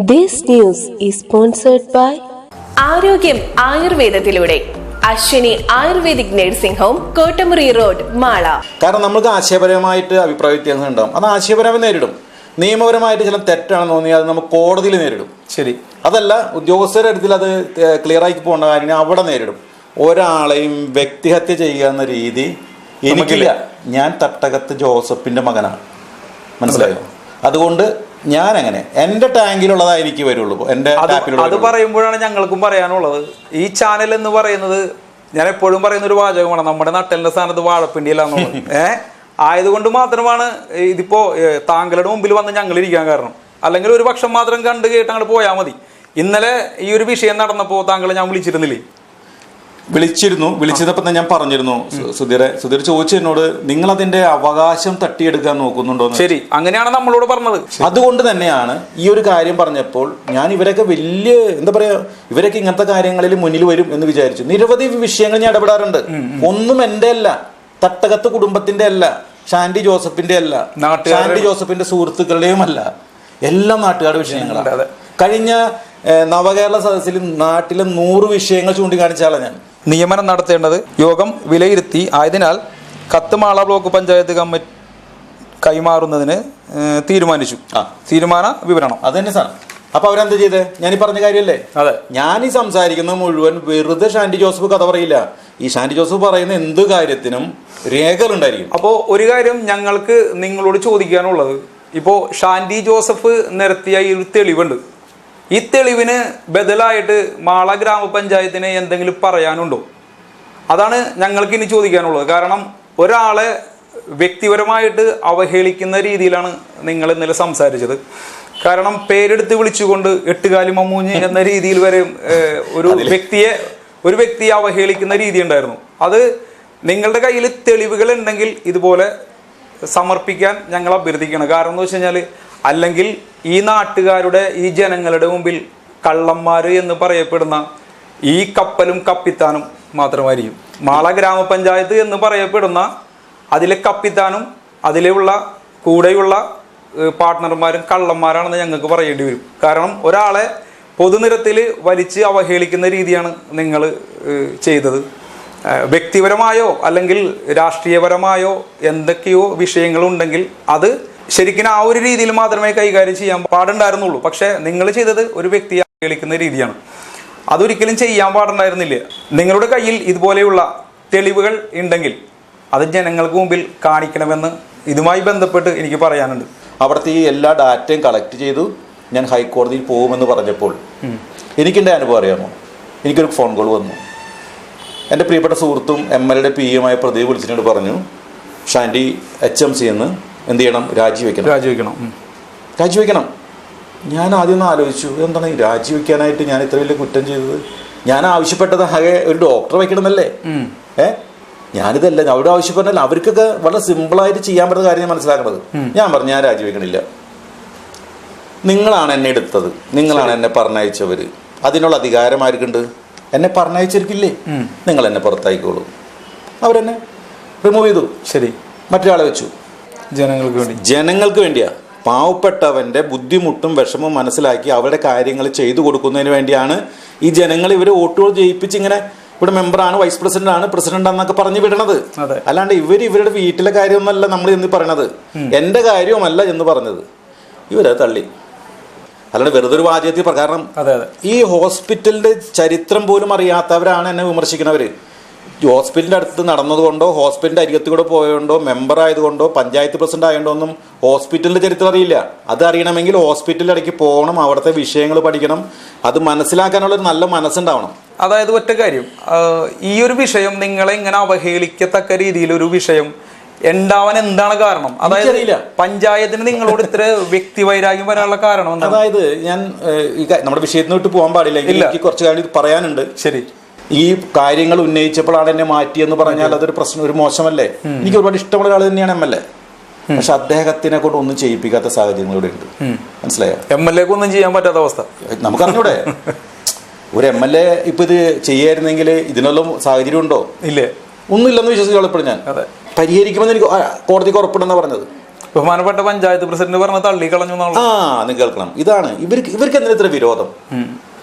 This news is sponsored by ആരോഗ്യം ആയുർവേദത്തിലൂടെ. Ashwini Ayurvedic nursing home Kottamuri road Mala. കാരണം നമുക്ക് ആശയപരമായിട്ട് അഭിപ്രായ വ്യത്യാസം ഉണ്ടാവും. അത് ആശയപരമായി നേരിടും. നിയമപരമായിട്ട് ചില തെറ്റാണെന്ന് തോന്നിയാൽ അത് നമുക്ക് കോടതിയിൽ നേരിടും. ശരി. അതല്ല ഉദ്യോഗസ്ഥരുടെ അടുത്തിൽ അത് ക്ലിയർ ആക്കി പോകേണ്ട കാര്യം അവിടെ നേരിടും. ഒരാളെയും വ്യക്തിഹത്യ ചെയ്യുക എന്ന രീതി എനിക്കില്ല. ഞാൻ തട്ടകത്ത് ജോസഫിന്റെ മകനാണ്. മനസ്സിലായോ? അതുകൊണ്ട് ഞാൻ അങ്ങനെ എന്റെ ടാങ്കിലുള്ളതായിരിക്കും എനിക്ക് വരുള്ളൂ. എന്റെ അത് പറയുമ്പോഴാണ് ഞങ്ങൾക്കും പറയാനുള്ളത്. ഈ ചാനൽ എന്ന് പറയുന്നത് ഞാൻ എപ്പോഴും പറയുന്ന ഒരു വാചകമാണ്. നമ്മുടെ നട്ടലിന്റെ സ്ഥാനത്ത് വാഴപ്പിണ്ടിയിലാണ് ഏ? ഏഹ് ആയതുകൊണ്ട് മാത്രമാണ് ഇതിപ്പോ താങ്കളുടെ മുമ്പിൽ വന്ന് ഞങ്ങൾ ഇരിക്കാൻ കാരണം. അല്ലെങ്കിൽ ഒരു പക്ഷം മാത്രം കണ്ട് കേട്ട് അങ്ങോട്ട് പോയാൽ മതി. ഇന്നലെ ഈ ഒരു വിഷയം നടന്നപ്പോൾ താങ്കളെ ഞാൻ വിളിച്ചിരുന്നില്ലേ? വിളിച്ചിരുന്നു. വിളിച്ചതപ്പം തന്നെ ഞാൻ പറഞ്ഞിരുന്നു. സുധീരെ സുധീറെ സുധീർ ചോദിച്ചു എന്നോട് നിങ്ങൾ അതിന്റെ അവകാശം തട്ടിയെടുക്കാൻ നോക്കുന്നുണ്ടോ? ശരി അങ്ങനെയാണ് നമ്മളോട് പറഞ്ഞത്. അതുകൊണ്ട് തന്നെയാണ് ഈ ഒരു കാര്യം പറഞ്ഞപ്പോൾ ഞാൻ ഇവരൊക്കെ വലിയ എന്താ പറയാ ഇവരൊക്കെ ഇങ്ങനത്തെ കാര്യങ്ങളിൽ മുന്നിൽ വരും എന്ന് വിചാരിച്ചു. നിരവധി വിഷയങ്ങൾ ഞാൻ ഇടപെടാറുണ്ട്. ഒന്നും എന്റെ അല്ല. തട്ടകത്ത് കുടുംബത്തിന്റെ അല്ല. ഷാൻഡി ജോസഫിന്റെ അല്ല. ഷാൻഡി ജോസഫിന്റെ സുഹൃത്തുക്കളുടെയും അല്ല. എല്ലാം നാട്ടുകാരുടെ വിഷയങ്ങളാണ് കഴിഞ്ഞ നവകേരള സദസ്സിൽ നാട്ടിലെ നൂറ് വിഷയങ്ങൾ ചൂണ്ടിക്കാണിച്ചാലാണ് ഞാൻ. നിയമനം നടത്തേണ്ടത് യോഗം വിലയിരുത്തി ആയതിനാൽ കത്തുമാള ബ്ലോക്ക് പഞ്ചായത്ത് കമ്മിറ്റി കൈമാറുന്നതിന് തീരുമാനിച്ചു. ആ. തീരുമാന വിവരണം. അത് തന്നെ സാർ. അപ്പൊ അവരെന്താ ചെയ്തേ? ഞാൻ ഈ പറഞ്ഞ കാര്യമല്ലേ? അതെ. ഞാൻ ഈ സംസാരിക്കുന്ന മുഴുവൻ വെറുതെ ഷാൻഡി ജോസഫ് കഥ പറയില്ല. ഈ ഷാൻഡി ജോസഫ് പറയുന്ന എന്ത് കാര്യത്തിനും രേഖകൾ ഉണ്ടായിരിക്കും. അപ്പോൾ ഒരു കാര്യം ഞങ്ങൾക്ക് നിങ്ങളോട് ചോദിക്കാനുള്ളത്. ഇപ്പോ ഷാൻഡി ജോസഫ് നിരത്തിയ ഈ തെളിവുണ്ട്. ഈ തെളിവിന് ബദലായിട്ട് മാള ഗ്രാമപഞ്ചായത്തിന് എന്തെങ്കിലും പറയാനുണ്ടോ? അതാണ് ഞങ്ങൾക്ക് ഇനി ചോദിക്കാനുള്ളത്. കാരണം ഒരാളെ വ്യക്തിപരമായിട്ട് അവഹേളിക്കുന്ന രീതിയിലാണ് നിങ്ങൾ ഇന്നലെ സംസാരിച്ചത്. കാരണം പേരെടുത്ത് വിളിച്ചുകൊണ്ട് എട്ടുകാലി മമ്മൂഞ്ഞ് എന്ന രീതിയിൽ വരെ ഒരു വ്യക്തിയെ ഒരു വ്യക്തിയെ അവഹേളിക്കുന്ന രീതി ഉണ്ടായിരുന്നു. അത് നിങ്ങളുടെ കയ്യിൽ തെളിവുകൾ ഉണ്ടെങ്കിൽ ഇതുപോലെ സമർപ്പിക്കാൻ ഞങ്ങൾ അഭ്യർത്ഥിക്കണം കാരണം എന്ന് വെച്ച് കഴിഞ്ഞാൽ അല്ലെങ്കിൽ ഈ നാട്ടുകാരുടെ ഈ ജനങ്ങളുടെ മുമ്പിൽ കള്ളന്മാർ എന്ന് പറയപ്പെടുന്ന ഈ കപ്പലും കപ്പിത്താനും മാത്രമായിരിക്കും. മാള ഗ്രാമപഞ്ചായത്ത് എന്ന് പറയപ്പെടുന്ന അതിലെ കപ്പിത്താനും അതിലുള്ള കൂടെയുള്ള പാർട്ട്ണർമാരും കള്ളന്മാരാണെന്ന് ഞങ്ങൾക്ക് പറയേണ്ടി വരും. കാരണം ഒരാളെ പൊതുനിരത്തിൽ വലിച്ച് അവഹേളിക്കുന്ന രീതിയാണ് നിങ്ങൾ ചെയ്തത്. വ്യക്തിപരമായോ അല്ലെങ്കിൽ രാഷ്ട്രീയപരമായോ എന്തൊക്കെയോ വിഷയങ്ങളുണ്ടെങ്കിൽ അത് ശരിക്കും ആ ഒരു രീതിയിൽ മാത്രമേ കൈകാര്യം ചെയ്യാൻ പാടുണ്ടായിരുന്നുള്ളൂ. പക്ഷെ നിങ്ങൾ ചെയ്തത് ഒരു വ്യക്തിയെ കേൾക്കുന്ന രീതിയാണ്. അതൊരിക്കലും ചെയ്യാൻ പാടുണ്ടായിരുന്നില്ല? നിങ്ങളുടെ കയ്യിൽ ഇതുപോലെയുള്ള തെളിവുകൾ ഉണ്ടെങ്കിൽ അത് ജനങ്ങൾക്ക് മുമ്പിൽ കാണിക്കണമെന്ന് ഇതുമായി ബന്ധപ്പെട്ട് എനിക്ക് പറയാനുണ്ട്. അവിടുത്തെ ഈ എല്ലാ ഡാറ്റയും കളക്ട് ചെയ്തു ഞാൻ ഹൈക്കോടതിയിൽ പോകുമെന്ന് പറഞ്ഞപ്പോൾ എനിക്കെന്റെ അനുഭവം അറിയാമോ? എനിക്കൊരു ഫോൺ കോൾ വന്നു. എന്റെ പ്രിയപ്പെട്ട സുഹൃത്തും എം എൽ എയുടെ പി എമായ പ്രദീപ് വിളിച്ചിട്ട് പറഞ്ഞു ഷാൻഡി എച്ച് എം സി എന്ന് എന്ത് ചെയ്യണം? രാജിവെക്കണം. രാജിവെക്കണം. രാജിവെക്കണം. ഞാൻ ആദ്യം ഒന്ന് ആലോചിച്ചു എന്താണ് രാജിവെക്കാനായിട്ട് ഞാൻ ഇത്ര വലിയ കുറ്റം ചെയ്തത്? ഞാൻ ആവശ്യപ്പെട്ടത് ആകെ ഒരു ഡോക്ടർ വെക്കണമെന്നല്ലേ ഏ? ഞാനിതല്ല അവിടെ ആവശ്യപ്പെട്ടല്ല അവർക്കൊക്കെ വളരെ സിമ്പിളായിട്ട് ചെയ്യാൻ പറ്റുന്ന കാര്യം ഞാൻ മനസ്സിലാക്കുന്നത് ഞാൻ പറഞ്ഞു ഞാൻ രാജിവെക്കണില്ല. നിങ്ങളാണ് എന്നെ എടുത്തത്. നിങ്ങളാണ് എന്നെ പറഞ്ഞയച്ചവർ അതിനുള്ള അധികാരം ആർക്കുണ്ട്? എന്നെ പറഞ്ഞയച്ചിരിക്കില്ലേ? നിങ്ങൾ എന്നെ പുറത്തായിക്കോളൂ. അവരെന്നെ റിമൂവ് ചെയ്തു. ശരി. മറ്റൊരാളെ വെച്ചു. ജനങ്ങൾക്ക് വേണ്ടി? ജനങ്ങൾക്ക് വേണ്ടിയാ. പാവപ്പെട്ടവന്റെ ബുദ്ധിമുട്ടും വിഷമവും മനസ്സിലാക്കി അവരുടെ കാര്യങ്ങൾ ചെയ്തു കൊടുക്കുന്നതിന് വേണ്ടിയാണ് ഈ ജനങ്ങൾ ഇവരെ വോട്ടുകൾ ജയിപ്പിച്ച് ഇങ്ങനെ ഇവിടെ മെമ്പറാണ് വൈസ് പ്രസിഡന്റ് ആണ് പ്രസിഡന്റ് ആണെന്നൊക്കെ പറഞ്ഞു വിടണത്. അല്ലാണ്ട് ഇവർ ഇവരുടെ വീട്ടിലെ കാര്യമൊന്നല്ല നമ്മൾ എന്ന് പറയണത്. എന്റെ കാര്യവുമല്ല എന്ന് പറഞ്ഞത്. ഇവരെ തള്ളി. അല്ലാണ്ട് വെറുതെ ഒരു വാചകത്തിൽ പ്രകാരണം കാരണം ഈ ഹോസ്പിറ്റലിന്റെ ചരിത്രം പോലും അറിയാത്തവരാണ് എന്നെ വിമർശിക്കുന്നവര്. ഈ ഹോസ്പിറ്റലിന്റെ അടുത്ത് നടന്നതുകൊണ്ടോ ഹോസ്പിറ്റലിന്റെ അരികത്ത് കൂടെ പോയതുകൊണ്ടോ മെമ്പർ ആയതുകൊണ്ടോ പഞ്ചായത്ത് പ്രസിഡന്റ് ആയതുകൊണ്ടോ ഒന്നും ഹോസ്പിറ്റലിന്റെ ചരിത്രം അറിയില്ല. അത് അറിയണമെങ്കിൽ ഹോസ്പിറ്റലിന്റെ ഇടയ്ക്ക് പോകണം അവിടുത്തെ വിഷയങ്ങൾ പഠിക്കണം. അത് മനസ്സിലാക്കാനുള്ള ഒരു നല്ല മനസ്സുണ്ടാവണം. അതായത് ഒറ്റ കാര്യം. ഈ ഒരു വിഷയം നിങ്ങളെ ഇങ്ങനെ അവഹേളിക്കത്തക്ക രീതിയിൽ ഒരു വിഷയം ഉണ്ടാവാൻ എന്താണ് കാരണം? അതായത്. പഞ്ചായത്തിന് നിങ്ങളോട് ഇത്ര വ്യക്തി വൈരാഗ്യം വരാനുള്ള കാരണം അതായത് ഞാൻ നമ്മുടെ വിഷയത്തിന് വിട്ട് പോകാൻ പാടില്ല. എനിക്ക് കുറച്ച് കാര്യം പറയാനുണ്ട്. ശരി. ഈ കാര്യങ്ങൾ ഉന്നയിച്ചപ്പോഴാണ് എന്നെ മാറ്റിയെന്ന് പറഞ്ഞാൽ അതൊരു പ്രശ്നം ഒരു മോശമല്ലേ? എനിക്ക് ഒരുപാട് ഇഷ്ടമുള്ള ഒരാൾ തന്നെയാണ് എം എൽ എ. പക്ഷെ അദ്ദേഹത്തിനെ കൊണ്ട് ഒന്നും ചെയ്യിപ്പിക്കാത്ത സാഹചര്യങ്ങൾ ഇവിടെ ഉണ്ട്. മനസ്സിലായോ? എം എൽ എക്ക് ഒന്നും ചെയ്യാൻ പറ്റാത്ത അവസ്ഥ. നമുക്കറിഞ്ഞൂടെ? ഒരു എം എൽ എ ഇപ്പൊ ഇത് ചെയ്യായിരുന്നെങ്കിൽ ഇതിനെല്ലാം സാഹചര്യം ഉണ്ടോ? ഇല്ലേ. ഒന്നുമില്ലെന്ന് വിശ്വസിച്ചോളെപ്പോഴും ഞാൻ. അതെ. പരിഹരിക്കുമെന്ന് എനിക്ക് കോടതിക്ക് ഉറപ്പിടുന്ന പറഞ്ഞത്. ബഹുമാനപ്പെട്ട പഞ്ചായത്ത് പ്രസിഡന്റ് പറഞ്ഞ തള്ളി കളഞ്ഞു ആ നിങ്ങൾ കേൾക്കണം. ഇതാണ്. ഇവർക്ക് ഇവർക്ക് എന്തിനാ ഇത്ര വിരോധം?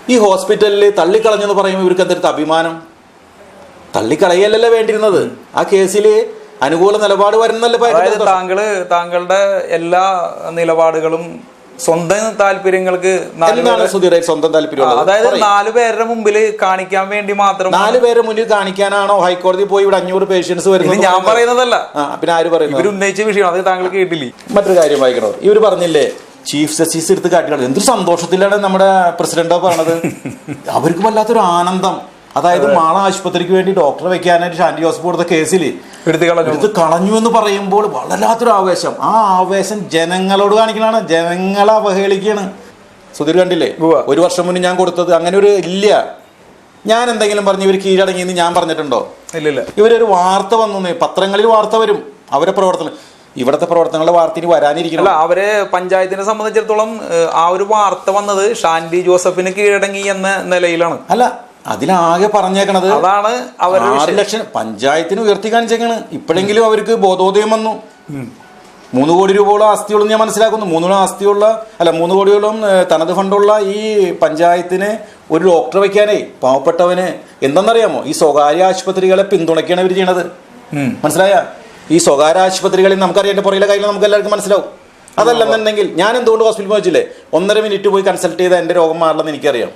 ഈ ഹോസ്പിറ്റലിൽ തള്ളിക്കളഞ്ഞെന്ന് പറയുമ്പോൾ ഇവർക്ക് എന്തൊരു അഭിമാനം? തള്ളിക്കളയല്ലല്ലോ വേണ്ടിയിരുന്നത്. ആ കേസിൽ അനുകൂല നിലപാട് വരുന്നല്ലേ താങ്കൾ താങ്കൾ താങ്കളുടെ എല്ലാ നിലപാടുകളും സ്വന്തം താല്പര്യങ്ങൾക്ക് സ്വന്തം താല്പര്യം അതായത് നാലു പേരുടെ മുമ്പിൽ കാണിക്കാൻ വേണ്ടി മാത്രം നാല് പേരുടെ മുന്നിൽ കാണിക്കാനാണോ ഹൈക്കോടതി പോയി ഇവിടെ അഞ്ഞൂറ് പേഷ്യൻസ് വരുന്നത്? ഞാൻ പറയുന്നതല്ല. പിന്നെ ആര് പറയുന്നു ഇവർ ഉന്നയിച്ച വിഷയം അത് താങ്കൾ കേട്ടില്ലേ? മറ്റൊരു കാര്യം വായിക്കണോ? ഇവർ പറഞ്ഞില്ലേ ചീഫ് ജസ്റ്റിസ് എടുത്ത് കാട്ടിയാണ് എന്തൊരു സന്തോഷത്തിലാണ് നമ്മുടെ പ്രസിഡന്റ് പറഞ്ഞത് അവർക്ക് വല്ലാത്തൊരു ആനന്ദം. അതായത് മാള ആശുപത്രിക്ക് വേണ്ടി ഡോക്ടറെ വെക്കാനായിട്ട് ഷാൻഡി ജോസഫ് കൊടുത്ത കേസിൽ എടുത്ത് കളഞ്ഞു. എന്ന് പറയുമ്പോൾ വല്ലാത്തൊരു ആവേശം. ആ ആവേശം ജനങ്ങളോട് കാണിക്കണാണ് ജനങ്ങളെ അവഹേളിക്കാണ് സുധീർ കണ്ടില്ലേ? ഒരു വർഷം മുന്നേ ഞാൻ കൊടുത്തത്. അങ്ങനെ ഒരു ഇല്ല. ഞാൻ എന്തെങ്കിലും പറഞ്ഞ് ഇവർ കീഴടങ്ങിയെന്ന് ഞാൻ പറഞ്ഞിട്ടുണ്ടോ? ഇല്ല ഇവരൊരു വാർത്ത വന്നു പത്രങ്ങളിൽ വാർത്ത വരും. അവരെ പ്രവർത്തനം. ഇവിടത്തെ പ്രവർത്തനങ്ങളുടെ വാർത്ത ഇനി വരാനിരിക്കണം അല്ല അവരെ പഞ്ചായത്തിനെ സംബന്ധിച്ചിടത്തോളം ആ ഒരു വാർത്ത വന്നത് ഷാൻഡി ജോസഫിന് കീഴടങ്ങി എന്ന നിലയിലാണ്. അല്ല അതിലാകെ പറഞ്ഞേക്കണത് അതാണ് ആറ് വിഷയം. ലക്ഷം പഞ്ചായത്തിന് ഉയർത്തി കാണിച്ചേക്കാണ്. ഇപ്പോഴെങ്കിലും അവർക്ക് ബോധോദയം വന്നു. മൂന്ന് കോടി രൂപയോളം ആസ്തിയുള്ള ഞാൻ മനസ്സിലാക്കുന്നു. മൂന്ന് കോടി ആസ്തിയുള്ള അല്ല മൂന്ന് കോടിയോളം തനത് ഫണ്ടുള്ള ഈ പഞ്ചായത്തിന് ഒരു ഡോക്ടർ വയ്ക്കാനേ പാവപ്പെട്ടവന് എന്തെന്നറിയാമോ? ഈ സ്വകാര്യ ആശുപത്രികളെ പിന്തുണയ്ക്കാണ് ഇവർ ചെയ്യണത്. മനസ്സിലായ? ഈ സ്വകാര്യ ആശുപത്രികളിൽ നമുക്കറിയാം എന്റെ പുറകിലെ കാര്യങ്ങൾ നമുക്ക് എല്ലാവർക്കും മനസ്സിലാവും. അതല്ലെന്നുണ്ടെങ്കിൽ ഞാൻ എന്തുകൊണ്ട് ഹോസ്പിറ്റലിൽ പോയിച്ചില്ലേ ഒന്നര മിനിറ്റ് പോയി കൺസൾട്ട് ചെയ്താൽ എന്റെ രോഗം മാറില്ലെന്ന് എനിക്കറിയാം.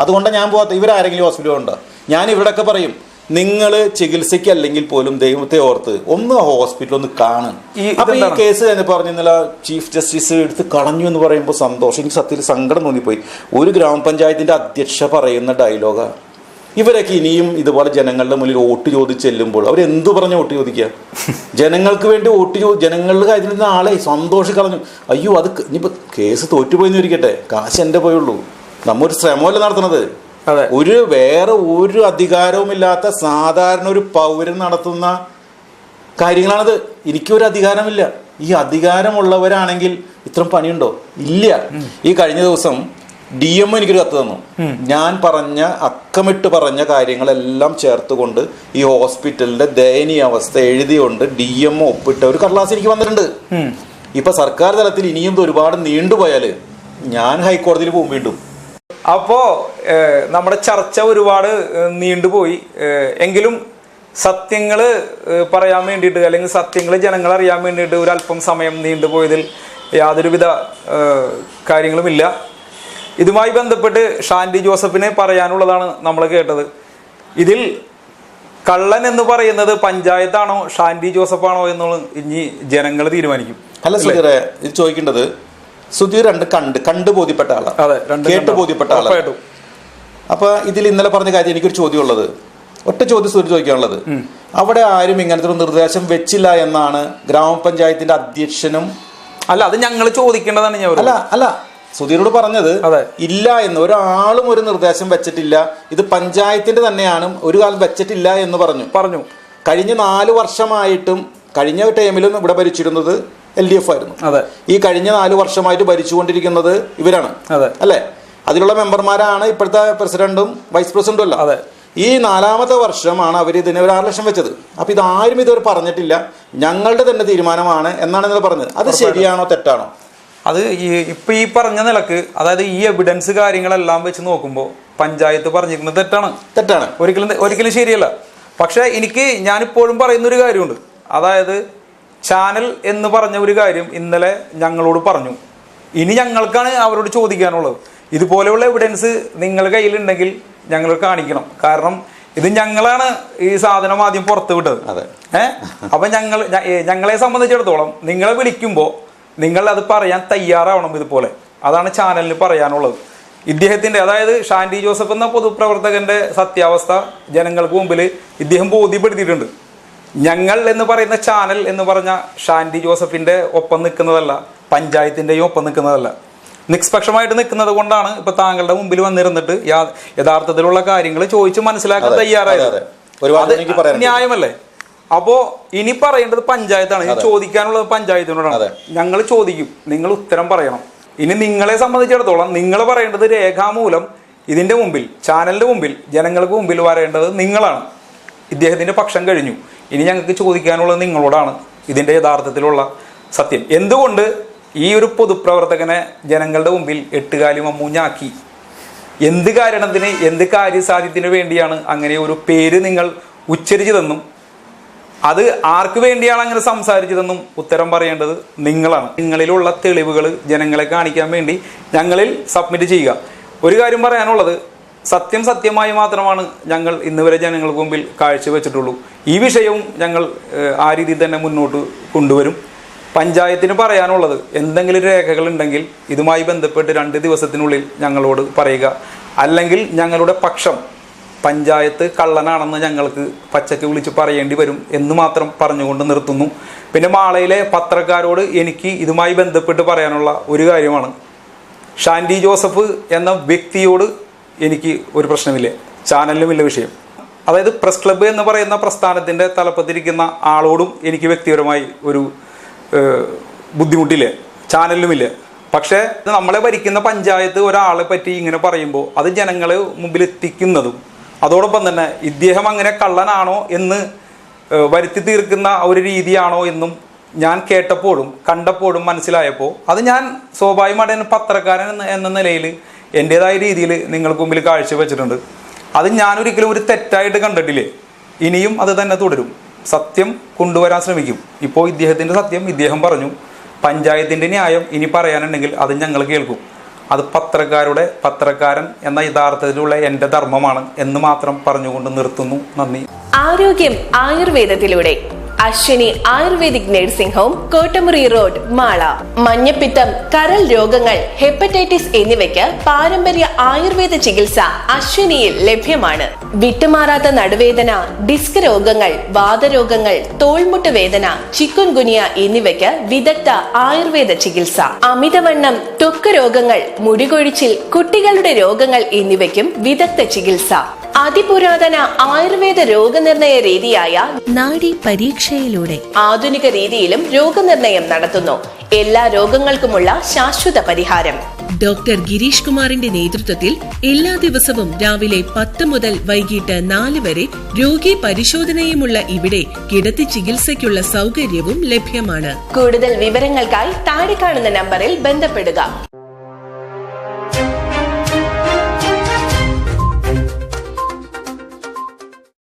അതുകൊണ്ട് ഞാൻ പോകാത്ത ഇവരാരെങ്കിലും ഹോസ്പിറ്റലിൽ ഉണ്ടോ? ഞാൻ ഇവിടെയൊക്കെ പറയും നിങ്ങൾ ചികിത്സയ്ക്ക് അല്ലെങ്കിൽ പോലും ദൈവത്തെ ഓർത്ത് ഒന്ന് ഹോസ്പിറ്റൽ ഒന്ന് കാണും. ഈ അപ്പൊ ഈ കേസ് എന്ന് പറഞ്ഞ ഇന്നലെ ചീഫ് ജസ്റ്റിസ് എടുത്ത് കളഞ്ഞു എന്ന് പറയുമ്പോൾ സന്തോഷം. എനിക്ക് സത്യത്തിൽ സങ്കടം തോന്നിപ്പോയി. ഒരു ഗ്രാമപഞ്ചായത്തിന്റെ അധ്യക്ഷ പറയുന്ന ഡയലോഗാ ഇവരൊക്കെ ഇനിയും ഇതുപോലെ ജനങ്ങളുടെ മുന്നിൽ വോട്ട് ചോദിച്ച് ചെല്ലുമ്പോൾ അവർ എന്തു പറഞ്ഞു വോട്ട് ചോദിക്കുക? ജനങ്ങൾക്ക് വേണ്ടി വോട്ട് ചോ ജനങ്ങളുടെ കാര്യത്തിൽ നിന്ന് ആളെ സന്തോഷം കളഞ്ഞു അയ്യോ അത് ഇനിയിപ്പോൾ ഇനിയിപ്പോ കേസ് തോറ്റുപോയെന്ന് ഇരിക്കട്ടെ. കാശ് എന്റെ പോയുള്ളൂ നമ്മൊരു ശ്രമമല്ല നടത്തുന്നത്? അതെ. ഒരു വേറെ ഒരു അധികാരവുമില്ലാത്ത സാധാരണ ഒരു പൗരൻ നടത്തുന്ന കാര്യങ്ങളാണത്. എനിക്കൊരു അധികാരമില്ല. ഈ അധികാരമുള്ളവരാണെങ്കിൽ ഇത്രയും പണിയുണ്ടോ? ഇല്ല. ഈ കഴിഞ്ഞ ദിവസം ഡി എം എനിക്കൊരു കത്ത് തന്നു. ഞാൻ പറഞ്ഞ അക്കമിട്ട് പറഞ്ഞ കാര്യങ്ങളെല്ലാം ചേർത്തുകൊണ്ട് ഈ ഹോസ്പിറ്റലിന്റെ ദയനീയ അവസ്ഥ എഴുതിയുകൊണ്ട് ഡി എം ഒപ്പിട്ട ഒരു കടലാസ് എനിക്ക് വന്നിട്ടുണ്ട്. ഇപ്പൊ സർക്കാർ തലത്തിൽ ഇനിയും ഒരുപാട് നീണ്ടുപോയാൽ ഞാൻ ഹൈക്കോടതിയിൽ പോകും വീണ്ടും. അപ്പോ ഏഹ്, നമ്മുടെ ചർച്ച ഒരുപാട് നീണ്ടുപോയി എങ്കിലും സത്യങ്ങൾ പറയാൻ വേണ്ടിയിട്ട് അല്ലെങ്കിൽ സത്യങ്ങൾ ജനങ്ങൾ അറിയാൻ വേണ്ടിയിട്ട് ഒരല്പം അല്പം സമയം നീണ്ടുപോയതിൽ യാതൊരുവിധ കാര്യങ്ങളുമില്ല. ഇതുമായി ബന്ധപ്പെട്ട് ഷാൻഡി ജോസഫിനെ പറയാനുള്ളതാണ് നമ്മൾ കേട്ടത്. ഇതിൽ കള്ളൻ എന്ന് പറയുന്നത് പഞ്ചായത്താണോ ഷാൻഡി ജോസഫാണോ എന്നുള്ള ഇനി ജനങ്ങൾ തീരുമാനിക്കും. അല്ല സുധീറെ ഇത് ചോദിക്കേണ്ടത് സുധീർ രണ്ട് കണ്ട് കണ്ട് ബോധ്യപ്പെട്ട ആളാണ് അതെ കേട്ട്? ബോധ്യപ്പെട്ട ആളാണ് അപ്പൊ ഇതിൽ ഇന്നലെ പറഞ്ഞ കാര്യം എനിക്കൊരു ചോദ്യം ഉള്ളത് ഒറ്റ ചോദ്യം സുധീർ ചോദിക്കാനുള്ളത്. അവിടെ ആരും ഇങ്ങനത്തെ ഒരു നിർദ്ദേശം വെച്ചില്ല എന്നാണ് ഗ്രാമപഞ്ചായത്തിന്റെ അധ്യക്ഷനും അല്ല അത് ഞങ്ങൾ ചോദിക്കേണ്ടതാണ് ഞാൻ അല്ല അല്ല സുധീരോട് പറഞ്ഞത്. ഇല്ല എന്ന്. ഒരാളും ഒരു നിർദ്ദേശം വെച്ചിട്ടില്ല. ഇത് പഞ്ചായത്തിന്റെ തന്നെയാണ്. ഒരു കാലം വെച്ചിട്ടില്ല എന്ന് പറഞ്ഞു. പറഞ്ഞു. കഴിഞ്ഞ നാല് വർഷമായിട്ടും കഴിഞ്ഞ ടൈമിലും ഇവിടെ ഭരിച്ചിരുന്നത് എൽ ഡി എഫ് ആയിരുന്നു. അതെ. ഈ കഴിഞ്ഞ നാല് വർഷമായിട്ട് ഭരിച്ചുകൊണ്ടിരിക്കുന്നത് ഇവരാണ്. അതെ. അല്ലേ? അതിലുള്ള മെമ്പർമാരാണ് ഇപ്പോഴത്തെ പ്രസിഡന്റും വൈസ് പ്രസിഡന്റും അല്ല അതെ. ഈ നാലാമത്തെ വർഷമാണ് അവർ ഇതിന് ഒരു ആറ് ലക്ഷം വെച്ചത്. അപ്പൊ ഇതാരും ഇതുവരെ പറഞ്ഞിട്ടില്ല. ഞങ്ങളുടെ തന്നെ തീരുമാനമാണ് എന്നാണ് നിങ്ങൾ പറഞ്ഞത്. അത് ശരിയാണോ തെറ്റാണോ? അത് ഈ ഇപ്പം ഈ പറഞ്ഞ നിലയ്ക്ക് അതായത് ഈ എവിഡൻസ് കാര്യങ്ങളെല്ലാം വെച്ച് നോക്കുമ്പോൾ പഞ്ചായത്ത് പറഞ്ഞിരിക്കുന്നത് തെറ്റാണ്. തെറ്റാണ്. ഒരിക്കലും ഒരിക്കലും ശരിയല്ല. പക്ഷേ എനിക്ക് ഞാനിപ്പോഴും പറയുന്നൊരു കാര്യമുണ്ട്. അതായത് ചാനൽ എന്ന് പറഞ്ഞ ഒരു കാര്യം ഇന്നലെ ഞങ്ങളോട് പറഞ്ഞു. ഇനി ഞങ്ങൾക്കാണ് അവരോട് ചോദിക്കാനുള്ളത്. ഇതുപോലെയുള്ള എവിഡൻസ് നിങ്ങളുടെ കയ്യിലുണ്ടെങ്കിൽ ഞങ്ങൾ കാണിക്കണം. കാരണം ഇത് ഞങ്ങളാണ് ഈ സാധനം ആദ്യം പുറത്ത് വിട്ടത്. അതെ. ഏഹ് അപ്പൊ ഞങ്ങൾ ഞങ്ങളെ സംബന്ധിച്ചിടത്തോളം നിങ്ങളെ വിളിക്കുമ്പോൾ നിങ്ങൾ അത് പറയാൻ തയ്യാറാവണം ഇതുപോലെ. അതാണ് ചാനലിന് പറയാനുള്ളത്. ഇദ്ദേഹത്തിന്റെ അതായത് ഷാൻഡി ജോസഫ് എന്ന പൊതുപ്രവർത്തകന്റെ സത്യാവസ്ഥ ജനങ്ങൾക്ക് മുമ്പിൽ ഇദ്ദേഹം ബോധ്യപ്പെടുത്തിയിട്ടുണ്ട്. ഞങ്ങൾ എന്ന് പറയുന്ന ചാനൽ എന്ന് പറഞ്ഞ ഷാൻഡി ജോസഫിന്റെ ഒപ്പം നിൽക്കുന്നതല്ല പഞ്ചായത്തിന്റെയും ഒപ്പം നിൽക്കുന്നതല്ല. നിഷ്പക്ഷമായിട്ട് നിൽക്കുന്നത് കൊണ്ടാണ് ഇപ്പൊ താങ്കളുടെ മുമ്പിൽ വന്നിരുന്നിട്ട് യഥാർത്ഥത്തിലുള്ള കാര്യങ്ങൾ ചോദിച്ച് മനസ്സിലാക്കാൻ തയ്യാറായത്. ന്യായമല്ലേ അപ്പോ ഇനി പറയേണ്ടത് പഞ്ചായത്താണ്. ഇനി ചോദിക്കാനുള്ളത് പഞ്ചായത്തിനോടാണ്. ഞങ്ങൾ ചോദിക്കും. നിങ്ങൾ ഉത്തരം പറയണം. ഇനി നിങ്ങളെ സംബന്ധിച്ചിടത്തോളം നിങ്ങൾ പറയേണ്ടത് രേഖാമൂലം ഇതിന്റെ മുമ്പിൽ ചാനലിന്റെ മുമ്പിൽ ജനങ്ങൾക്ക് മുമ്പിൽ വരേണ്ടത് നിങ്ങളാണ്. ഇദ്ദേഹത്തിന്റെ പക്ഷം കഴിഞ്ഞു. ഇനി ഞങ്ങൾക്ക് ചോദിക്കാനുള്ളത് നിങ്ങളോടാണ്. ഇതിന്റെ യഥാർത്ഥത്തിലുള്ള സത്യം. എന്തുകൊണ്ട് ഈ ഒരു പൊതുപ്രവർത്തകനെ ജനങ്ങളുടെ മുമ്പിൽ എട്ടുകാലി മമ്മൂഞ്ഞാക്കി? എന്ത് കാരണത്തിന് എന്ത് കാര്യസാധ്യത്തിന് വേണ്ടിയാണ് അങ്ങനെ ഒരു പേര് നിങ്ങൾ ഉച്ചരിച്ചതെന്നും അത് ആർക്ക് വേണ്ടിയാണ് അങ്ങനെ സംസാരിച്ചതെന്നും ഉത്തരം പറയേണ്ടത് നിങ്ങളാണ്. നിങ്ങളിലുള്ള തെളിവുകൾ ജനങ്ങളെ കാണിക്കാൻ വേണ്ടി ഞങ്ങളിൽ സബ്മിറ്റ് ചെയ്യുക. ഒരു കാര്യം പറയാനുള്ളത് സത്യം സത്യമായി മാത്രമാണ് ഞങ്ങൾ ഇന്ന് വരെ ജനങ്ങൾക്ക് മുമ്പിൽ കാഴ്ചവെച്ചിട്ടുള്ളൂ. ഈ വിഷയവും ഞങ്ങൾ ആ രീതിയിൽ തന്നെ മുന്നോട്ട് കൊണ്ടുവരും. പഞ്ചായത്തിന് പറയാനുള്ളത് എന്തെങ്കിലും രേഖകൾ ഉണ്ടെങ്കിൽ ഇതുമായി ബന്ധപ്പെട്ട് രണ്ട് ദിവസത്തിനുള്ളിൽ ഞങ്ങളോട് പറയുക. അല്ലെങ്കിൽ ഞങ്ങളുടെ പക്ഷം പഞ്ചായത്ത് കള്ളനാണെന്ന് ഞങ്ങൾക്ക് പച്ചക്ക് വിളിച്ച് പറയേണ്ടി വരും എന്ന് മാത്രം പറഞ്ഞുകൊണ്ട് നിർത്തുന്നു. പിന്നെ മാളയിലെ പത്രക്കാരോട് എനിക്ക് ഇതുമായി ബന്ധപ്പെട്ട് പറയാനുള്ള ഒരു കാര്യമാണ്. ഷാൻഡി ജോസഫ് എന്ന വ്യക്തിയോട് എനിക്ക് ഒരു പ്രശ്നമില്ല. ചാനലിലുമില്ല വിഷയം. അതായത് പ്രസ് ക്ലബ്ബ് എന്ന് പറയുന്ന പ്രസ്ഥാനത്തിന്റെ തലപ്പത്തിരിക്കുന്ന ആളോടും എനിക്ക് വ്യക്തിപരമായി ഒരു ബുദ്ധിമുട്ടില്ല. ചാനലിലുമില്ല പക്ഷേ നമ്മളെ ഭരിക്കുന്ന പഞ്ചായത്ത് ഒരാളെ പറ്റി ഇങ്ങനെ പറയുമ്പോൾ അത് ജനങ്ങളെ മുമ്പിൽ എത്തിക്കുന്നതും അതോടൊപ്പം തന്നെ ഇദ്ദേഹം അങ്ങനെ കള്ളനാണോ എന്ന് വരുത്തി തീർക്കുന്ന ഒരു രീതിയാണോ എന്നും ഞാൻ കേട്ടപ്പോഴും കണ്ടപ്പോഴും മനസ്സിലായപ്പോൾ അത് ഞാൻ സ്വാഭാവികമായിട്ട് പത്രക്കാരൻ എന്ന നിലയിൽ എന്റെതായ രീതിയിൽ നിങ്ങൾക്ക് മുമ്പിൽ കാഴ്ചവെച്ചിട്ടുണ്ട്. അത് ഞാനൊരിക്കലും ഒരു തെറ്റായിട്ട് കണ്ടിട്ടില്ലേ? ഇനിയും അത് തന്നെ തുടരും. സത്യം കൊണ്ടുവരാൻ ശ്രമിക്കും. ഇപ്പോൾ ഇദ്ദേഹത്തിന്റെ സത്യം ഇദ്ദേഹം പറഞ്ഞു. പഞ്ചായത്തിന്റെ ന്യായം ഇനി പറയാനുണ്ടെങ്കിൽ അത് ഞങ്ങൾ കേൾക്കും. അത് പത്രക്കാരുടെ പത്രക്കാരൻ എന്ന യഥാർത്ഥത്തിലുള്ള എന്റെ ധർമ്മമാണ് എന്ന് മാത്രം പറഞ്ഞുകൊണ്ട് നിർത്തുന്നു. നന്ദി. ആരോഗ്യം ആയുർവേദത്തിലൂടെ. Ashwini Ayurvedic nursing home Kottamuri road Mala. മഞ്ഞപ്പിത്തം കരൾ രോഗങ്ങൾ ഹെപ്പറ്റൈറ്റിസ് എന്നിവയ്ക്ക് പാരമ്പര്യ ആയുർവേദ ചികിത്സ അശ്വിനിയിൽ ലഭ്യമാണ്. വിട്ടുമാറാത്ത നടുവേദന ഡിസ്ക് രോഗങ്ങൾ വാതരോഗങ്ങൾ തോൾമുട്ട് വേദന ചിക്കുൻ ഗുനിയ എന്നിവയ്ക്ക് വിദഗ്ധ ആയുർവേദ ചികിത്സ. അമിതവണ്ണം ത്വക്ക് രോഗങ്ങൾ മുടികൊഴിച്ചിൽ കുട്ടികളുടെ രോഗങ്ങൾ എന്നിവയ്ക്കും വിദഗ്ധ ചികിത്സ. അതിപുരാതന ആയുർവേദ രോഗനിർണയ രീതിയായ നാഡി പരീക്ഷയിലൂടെ ആധുനിക രീതിയിലും രോഗനിർണയം നടത്തുന്നു. എല്ലാ രോഗങ്ങൾക്കുമുള്ള ശാശ്വത പരിഹാരം. ഡോക്ടർ ഗിരീഷ് കുമാറിന്റെ നേതൃത്വത്തിൽ എല്ലാ ദിവസവും രാവിലെ പത്ത് മുതൽ വൈകിട്ട് നാല് വരെ രോഗി പരിശോധനയുമുള്ള ഇവിടെ കിടത്തി ചികിത്സയ്ക്കുള്ള സൗകര്യവും ലഭ്യമാണ്. കൂടുതൽ വിവരങ്ങൾക്കായി താഴെ കാണുന്ന നമ്പറിൽ ബന്ധപ്പെടുക.